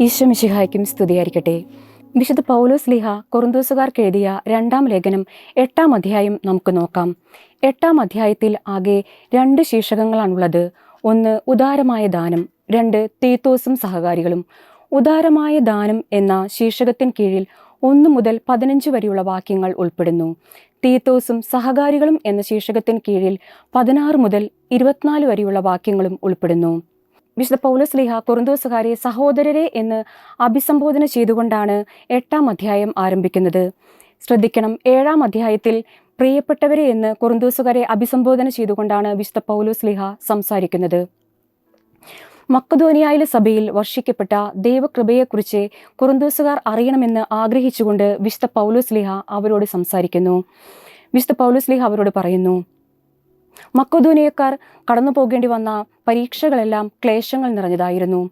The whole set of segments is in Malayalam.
ഈശോ മിശിഹായ്ക്കും സ്തുതിയായിരിക്കട്ടെ. വിശുദ്ധ പൗലോസ് ലിഹ കൊറുന്തോസുകാർക്ക് എഴുതിയ രണ്ടാം ലേഖനം എട്ടാം അധ്യായം നമുക്ക് നോക്കാം. എട്ടാം അധ്യായത്തിൽ ആകെ രണ്ട് ശീർഷകങ്ങളാണുള്ളത്. ഒന്ന് ഉദാരമായ ദാനം. രണ്ട് തീത്തോസും സഹകാരികളും. ഉദാരമായ ദാനം എന്ന ശീർഷകത്തിന് കീഴിൽ ഒന്ന് മുതൽ പതിനഞ്ച് വരെയുള്ള വാക്യങ്ങൾ ഉൾപ്പെടുന്നു. തീത്തോസും സഹകാരികളും എന്ന ശീർഷകത്തിന് കീഴിൽ പതിനാറ് മുതൽ ഇരുപത്തിനാല് വരെയുള്ള വാക്യങ്ങളും ഉൾപ്പെടുന്നു. വിശുദ്ധ പൗലോസ് ലിഹ കുറുന്തോസുകാരെ സഹോദരരെ എന്ന് അഭിസംബോധന ചെയ്തുകൊണ്ടാണ് എട്ടാം അധ്യായം ആരംഭിക്കുന്നത്. ശ്രദ്ധിക്കണം ഏഴാം അധ്യായത്തിൽ പ്രിയപ്പെട്ടവരെ എന്ന് കുറുന്തോസുകാരെ അഭിസംബോധന ചെയ്തുകൊണ്ടാണ് വിശുദ്ധ പൗലോസ് ലിഹ സംസാരിക്കുന്നത്. മക്കധോനിയായിലെ സഭയിൽ വർഷിക്കപ്പെട്ട ദൈവകൃപയെക്കുറിച്ച് കുറുന്തോസുകാർ അറിയണമെന്ന് ആഗ്രഹിച്ചുകൊണ്ട് വിശുദ്ധ പൗലോസ് ലിഹ അവരോട് സംസാരിക്കുന്നു. വിശുദ്ധ പൗലോസ് ലിഹ അവരോട് പറയുന്നു മക്കധോനിയക്കാർ കടന്നു പോകേണ്ടി വന്ന പരീക്ഷകളെല്ലാം ക്ലേശങ്ങൾ നിറഞ്ഞതായിരുന്നു.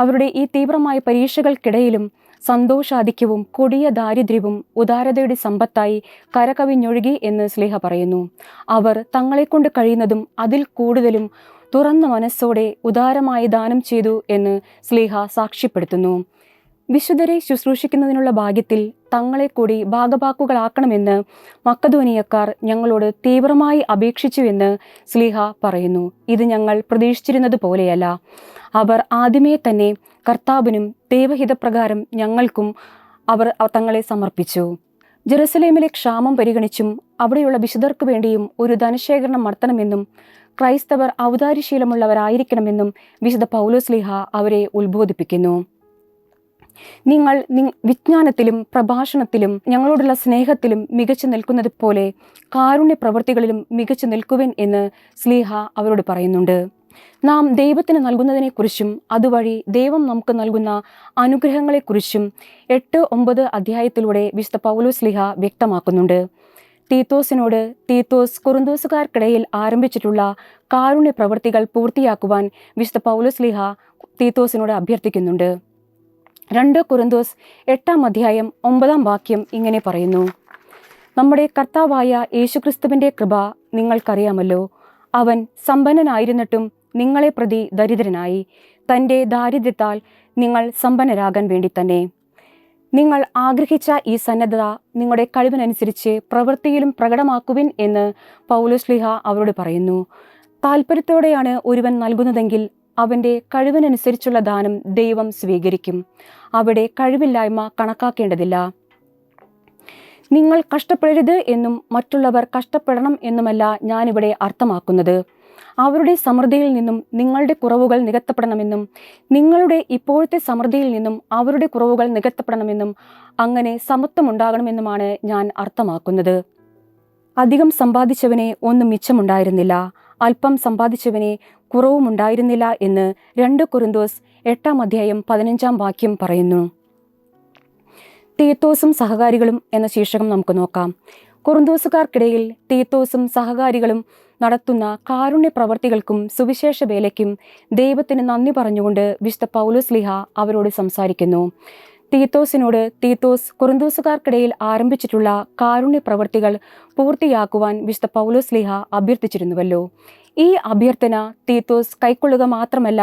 അവരുടെ ഈ തീവ്രമായ പരീക്ഷകൾക്കിടയിലും സന്തോഷാധിക്യവും കൊടിയ ദാരിദ്ര്യവും ഉദാരതയുടെ സമ്പത്തായി കരകവിഞ്ഞൊഴുകി എന്ന് സ്ലേഹ പറയുന്നു. അവർ തങ്ങളെക്കൊണ്ട് കഴിയുന്നതും അതിൽ കൂടുതലും തുറന്ന മനസ്സോടെ ഉദാരമായി ദാനം ചെയ്തു എന്ന് സ്ലേഹ സാക്ഷ്യപ്പെടുത്തുന്നു. വിശുദ്ധരെ ശുശ്രൂഷിക്കുന്നതിനുള്ള ഭാഗ്യത്തിൽ തങ്ങളെ കൂടി ഭാഗഭാക്കുകളാക്കണമെന്ന് മക്കധോനിയക്കാർ ഞങ്ങളോട് തീവ്രമായി അപേക്ഷിച്ചുവെന്ന് സ്ലീഹ പറയുന്നു. ഇത് ഞങ്ങൾ പ്രതീക്ഷിച്ചിരുന്നത് പോലെയല്ല. അവർ ആദ്യമേ തന്നെ കർത്താവിനും ദൈവഹിതപ്രകാരം ഞങ്ങൾക്കും അവർ തങ്ങളെ സമർപ്പിച്ചു. ജെറുസലേമിലെ ക്ഷാമം പരിഗണിച്ചും അവിടെയുള്ള വിശുദ്ധർക്ക് വേണ്ടിയും ഒരു ധനശേഖരണം നടത്തണമെന്നും ക്രൈസ്തവർ ഔദാര്യശീലമുള്ളവരായിരിക്കണമെന്നും വിശുദ്ധ പൗലോസ്ലിഹ അവരെ ഉത്ബോധിപ്പിക്കുന്നു. നിങ്ങൾ വിജ്ഞാനത്തിലും പ്രഭാഷണത്തിലും ഞങ്ങളോടുള്ള സ്നേഹത്തിലും മികച്ചു നിൽക്കുന്നത് പോലെ കാരുണ്യ പ്രവൃത്തികളിലും മികച്ചു നിൽക്കുവൻ എന്ന് സ്ലീഹ അവരോട് പറയുന്നുണ്ട്. നാം ദൈവത്തിന് നൽകുന്നതിനെക്കുറിച്ചും അതുവഴി ദൈവം നമുക്ക് നൽകുന്ന അനുഗ്രഹങ്ങളെക്കുറിച്ചും എട്ട് ഒമ്പത് അധ്യായത്തിലൂടെ വിശുദ്ധ പൗലോസ് സ്ലീഹ വ്യക്തമാക്കുന്നുണ്ട്. തീത്തോസിനോട് തീത്തോസ് കുറുന്തോസുകാർക്കിടയിൽ ആരംഭിച്ചിട്ടുള്ള കാരുണ്യ പ്രവൃത്തികൾ പൂർത്തിയാക്കുവാൻ വിശുദ്ധ പൗലോസ് ലിഹ തീത്തോസിനോട് അഭ്യർത്ഥിക്കുന്നുണ്ട്. രണ്ട് കുറുന്തോസ് എട്ടാം അധ്യായം ഒമ്പതാം വാക്യം ഇങ്ങനെ പറയുന്നു. നമ്മുടെ കർത്താവായ യേശുക്രിസ്തുവിന്റെ കൃപ നിങ്ങൾക്കറിയാമല്ലോ. അവൻ സമ്പന്നനായിരുന്നിട്ടും നിങ്ങളെ പ്രതി ദരിദ്രനായി. തന്റെ ദാരിദ്ര്യത്താൽ നിങ്ങൾ സമ്പന്നരാകാൻ വേണ്ടി തന്നെ. നിങ്ങൾ ആഗ്രഹിച്ച ഈ സന്നദ്ധത നിങ്ങളുടെ കഴിവിനനുസരിച്ച് പ്രവൃത്തിയിലും പ്രകടമാക്കുവിൻ എന്ന് പൗലുസ്ലിഹ അവരോട് പറയുന്നു. താല്പര്യത്തോടെയാണ് ഒരുവൻ നൽകുന്നതെങ്കിൽ അവന്റെ കഴിവിനനുസരിച്ചുള്ള ദാനം ദൈവം സ്വീകരിക്കും. അവിടെ കഴിവില്ലായ്മ കണക്കാക്കേണ്ടതില്ല. നിങ്ങൾ കഷ്ടപ്പെടരുത് എന്നും മറ്റുള്ളവർ കഷ്ടപ്പെടണം എന്നുമല്ല ഞാനിവിടെ അർത്ഥമാക്കുന്നത്. അവരുടെ സമൃദ്ധിയിൽ നിന്നും നിങ്ങളുടെ കുറവുകൾ നികത്തപ്പെടണമെന്നും നിങ്ങളുടെ ഇപ്പോഴത്തെ സമൃദ്ധിയിൽ നിന്നും അവരുടെ കുറവുകൾ നികത്തപ്പെടണമെന്നും അങ്ങനെ സമത്വമുണ്ടാകണമെന്നുമാണ് ഞാൻ അർത്ഥമാക്കുന്നത്. അധികം സമ്പാദിച്ചവനെ ഒന്നും മിച്ചമുണ്ടായിരുന്നില്ല. അല്പം സമ്പാദിച്ചവനെ കുറവുമുണ്ടായിരുന്നില്ല എന്ന് രണ്ട് കുറുന്തോസ് എട്ടാം അധ്യായം പതിനഞ്ചാം വാക്യം പറയുന്നു. തീത്തോസും സഹകാരികളും എന്ന ശീർഷകം നമുക്ക് നോക്കാം. കുറുന്തോസുകാർക്കിടയിൽ തീത്തോസും സഹകാരികളും നടത്തുന്ന കാരുണ്യ പ്രവർത്തികൾക്കും സുവിശേഷ വേലയ്ക്കും ദൈവത്തിന് നന്ദി പറഞ്ഞുകൊണ്ട് വിശുദ്ധ പൗലോസ് ലിഹ അവരോട് സംസാരിക്കുന്നു. തീത്തോസിനോട് തീത്തോസ് കുറുന്തോസുകാർക്കിടയിൽ ആരംഭിച്ചിട്ടുള്ള കാരുണ്യ പ്രവർത്തികൾ പൂർത്തിയാക്കുവാൻ വിശുദ്ധ പൗലോസ് ലിഹ അഭ്യർത്ഥിച്ചിരുന്നുവല്ലോ. ഈ അഭ്യർത്ഥന തീത്തോസ് കൈക്കൊള്ളുക മാത്രമല്ല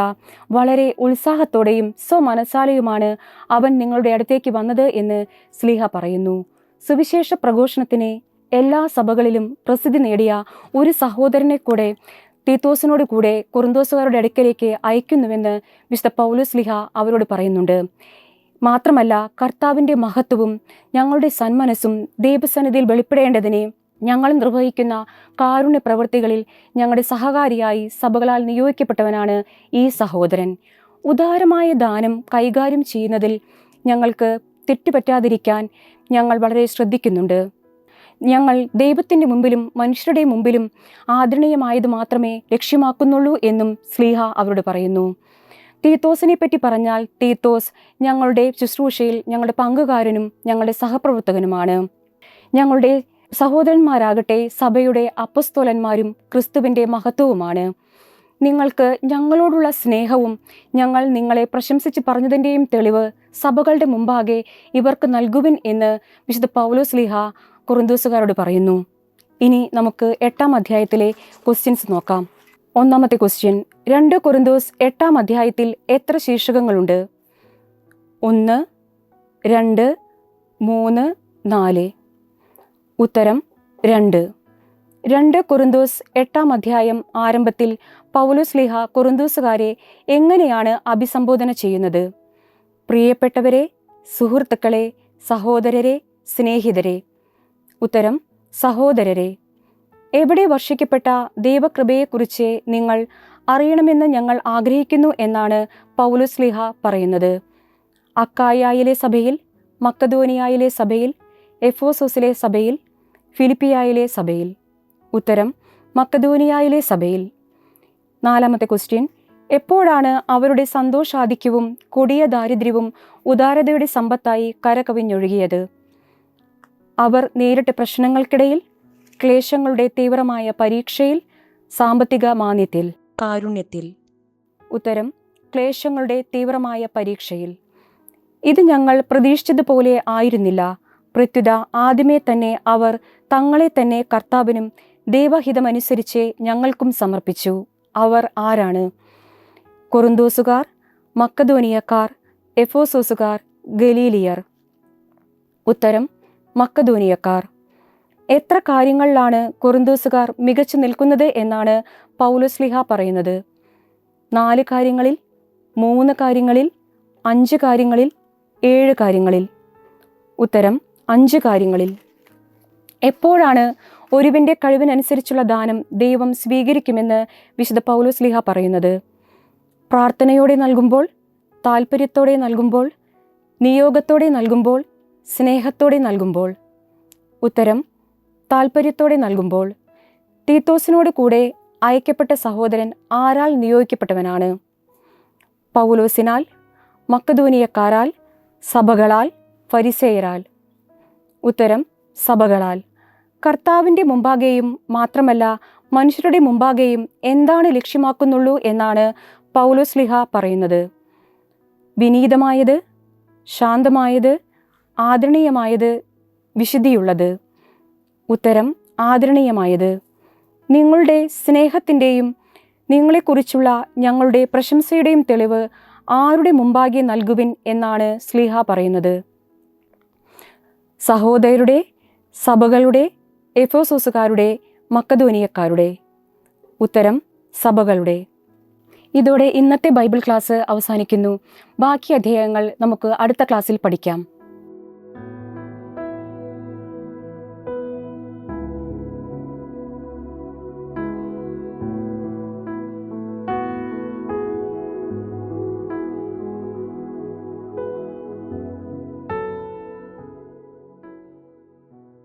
വളരെ ഉത്സാഹത്തോടെയും സ്വമനസാലയുമാണ് അവൻ നിങ്ങളുടെ അടുത്തേക്ക് വന്നത് എന്ന് സ്ലീഹ പറയുന്നു. സുവിശേഷ പ്രഘോഷണത്തിന് എല്ലാ സഭകളിലും പ്രസിദ്ധി നേടിയ ഒരു സഹോദരനെ കൂടെ തീത്തോസിനോട് കൂടെ കുറുന്തോസുകാരുടെ അടുക്കലേക്ക് അയക്കുന്നുവെന്ന് വിശുദ്ധ പൗലോസ് ലിഹ അവരോട് പറയുന്നുണ്ട്. മാത്രമല്ല കർത്താവിന്റെ മഹത്വവും ഞങ്ങളുടെ സന്മനസ്സും ദൈവസന്നിധിയിൽ വെളിപ്പെടേണ്ടതിനെ ഞങ്ങൾ നിർവഹിക്കുന്ന കാരുണ്യ പ്രവൃത്തികളിൽ ഞങ്ങളുടെ സഹകാരിയായി സഭകളാൽ നിയോഗിക്കപ്പെട്ടവനാണ് ഈ സഹോദരൻ. ഉദാരമായ ദാനം കൈകാര്യം ചെയ്യുന്നതിൽ ഞങ്ങൾക്ക് തെറ്റുപറ്റാതിരിക്കാൻ ഞങ്ങൾ വളരെ ശ്രദ്ധിക്കുന്നുണ്ട്. ഞങ്ങൾ ദൈവത്തിന്റെ മുമ്പിലും മനുഷ്യരുടെ മുമ്പിലും ആദരണീയമായത് മാത്രമേ ലക്ഷ്യമാക്കുന്നുള്ളൂ എന്നും സ്ലീഹ അവരോട് പറയുന്നു. തീത്തോസിനെ പറ്റി പറഞ്ഞാൽ ടീത്തോസ് ഞങ്ങളുടെ ശുശ്രൂഷയിൽ ഞങ്ങളുടെ പങ്കുകാരനും ഞങ്ങളുടെ സഹപ്രവർത്തകനുമാണ്. ഞങ്ങളുടെ സഹോദരന്മാരാകട്ടെ സഭയുടെ അപ്പസ്തോലന്മാരും ക്രിസ്തുവിന്റെ മഹത്വവുമാണ്. നിങ്ങൾക്ക് ഞങ്ങളോടുള്ള സ്നേഹവും ഞങ്ങൾ നിങ്ങളെ പ്രശംസിച്ച് പറഞ്ഞതിന്റെയും തെളിവ് സഭകളുടെ മുമ്പാകെ ഇവർക്ക് നൽകുവിൻ എന്ന് വിശുദ്ധ പൗലോസ് ലിഹ കുറുന്തൂസുകാരോട് പറയുന്നു. ഇനി നമുക്ക് എട്ടാം അധ്യായത്തിലെ ക്വസ്റ്റ്യൻസ് നോക്കാം. ഒന്നാമത്തെ ക്വസ്റ്റ്യൻ രണ്ട് കുറുന്തോസ് എട്ടാം അധ്യായത്തിൽ എത്ര ശീർഷകങ്ങളുണ്ട്? ഒന്ന് രണ്ട് മൂന്ന് നാല്. ഉത്തരം രണ്ട്. രണ്ട് കുറുന്തോസ് എട്ടാം അധ്യായം ആരംഭത്തിൽ പൗലോസ് ലിഹ കുറുന്തോസുകാരെ എങ്ങനെയാണ് അഭിസംബോധന ചെയ്യുന്നത്? പ്രിയപ്പെട്ടവരെ സുഹൃത്തുക്കളെ സഹോദരരെ സ്നേഹിതരെ. ഉത്തരം സഹോദരരെ. എവിടെ വർഷിക്കപ്പെട്ട ദൈവകൃപയെക്കുറിച്ച് നിങ്ങൾ അറിയണമെന്ന് ഞങ്ങൾ ആഗ്രഹിക്കുന്നു എന്നാണ് പൗലോസ് ലിഹ പറയുന്നത്. അക്കായായിലെ സഭയിൽ മക്കധോനിയായിലെ സഭയിൽ എഫോസോസിലെ സഭയിൽ ഫിലിപ്പിയായിലെ സഭയിൽ. ഉത്തരം മക്കധോനിയായിലെ സഭയിൽ. നാലാമത്തെ ക്വസ്റ്റ്യൻ എപ്പോഴാണ് അവരുടെ സന്തോഷാധിക്യവും കൊടിയ ദാരിദ്ര്യവും ഉദാരതയുടെ സമ്പത്തായി കരകവിഞ്ഞൊഴുകിയത്? അവർ നേരിട്ട പ്രശ്നങ്ങൾക്കിടയിൽ ക്ലേശങ്ങളുടെ തീവ്രമായ പരീക്ഷയിൽ സാമ്പത്തിക മാന്യത്തിൽ കാരുണ്യത്തിൽ. ഉത്തരം ക്ലേശങ്ങളുടെ തീവ്രമായ പരീക്ഷയിൽ. ഇത് ഞങ്ങൾ പ്രതീക്ഷിച്ചതുപോലെ ആയിരുന്നില്ല. പ്രത്യുത ആദ്യമേ തന്നെ അവർ തങ്ങളെ തന്നെ കർത്താവിനും ദൈവഹിതമനുസരിച്ച് ഞങ്ങൾക്കും സമർപ്പിച്ചു. അവർ ആരാണ്? കൊറുന്തോസുകാർ മക്കധോനിയക്കാർ എഫോസോസുകാർ ഗലീലിയർ. ഉത്തരം മക്കധോനിയക്കാർ എത്ര കാര്യങ്ങളിലാണ് കൊറുന്തോസുകാർ മികച്ചു നിൽക്കുന്നത് എന്നാണ് പൗലോസ്ലിഹ പറയുന്നത് നാല് കാര്യങ്ങളിൽ മൂന്ന് കാര്യങ്ങളിൽ അഞ്ച് കാര്യങ്ങളിൽ ഏഴ് കാര്യങ്ങളിൽ. ഉത്തരം അഞ്ച് കാര്യങ്ങളിൽ. എപ്പോഴാണ് ഒരുവിന്റെ കഴിവിനനുസരിച്ചുള്ള ദാനം ദൈവം സ്വീകരിക്കുമെന്ന് വിശുദ്ധ പൗലോസ്ലിഹ പറയുന്നത്? പ്രാർത്ഥനയോടെ നൽകുമ്പോൾ താല്പര്യത്തോടെ നൽകുമ്പോൾ നിയോഗത്തോടെ നൽകുമ്പോൾ സ്നേഹത്തോടെ നൽകുമ്പോൾ. ഉത്തരം താല്പര്യത്തോടെ നൽകുമ്പോൾ. തീത്തോസിനോട് കൂടെ അയക്കപ്പെട്ട സഹോദരൻ ആരാൽ നിയോഗിക്കപ്പെട്ടവനാണ്? പൗലോസിനാൽ മക്കധൂനിയക്കാരാൽ സഭകളാൽ ഫരിസേയരാൽ. ഉത്തരം സഭകളാൽ. കർത്താവിന്റെ മുമ്പാകെയും മാത്രമല്ല മനുഷ്യരുടെ മുമ്പാകെയും എന്താണ് ലക്ഷ്യമാക്കുന്നുള്ളൂ എന്നാണ് പൗലോസ് പൗലോസ്ലിഹ പറയുന്നത്. വിനീതമായത് ശാന്തമായത് ആദരണീയമായത് വിശുദ്ധിയുള്ളത്. ഉത്തരം ആദരണീയമായത്. നിങ്ങളുടെ സ്നേഹത്തിന്റെയും നിങ്ങളെക്കുറിച്ചുള്ള ഞങ്ങളുടെ പ്രശംസയുടെയും തെളിവ് ആരുടെ മുമ്പാകെ നൽകുവിൻ എന്നാണ് സ്ലീഹ പറയുന്നത്. സഹോദരരുടെ സഭകളുടെ എഫോസോസുകാരുടെ മക്കധോനിയക്കാരുടെ ഉത്തരം സഭകളുടെ. ഇതോടെ ഇന്നത്തെ ബൈബിൾ ക്ലാസ് അവസാനിക്കുന്നു. ബാക്കി അധ്യായങ്ങൾ നമുക്ക് അടുത്ത ക്ലാസ്സിൽ പഠിക്കാം.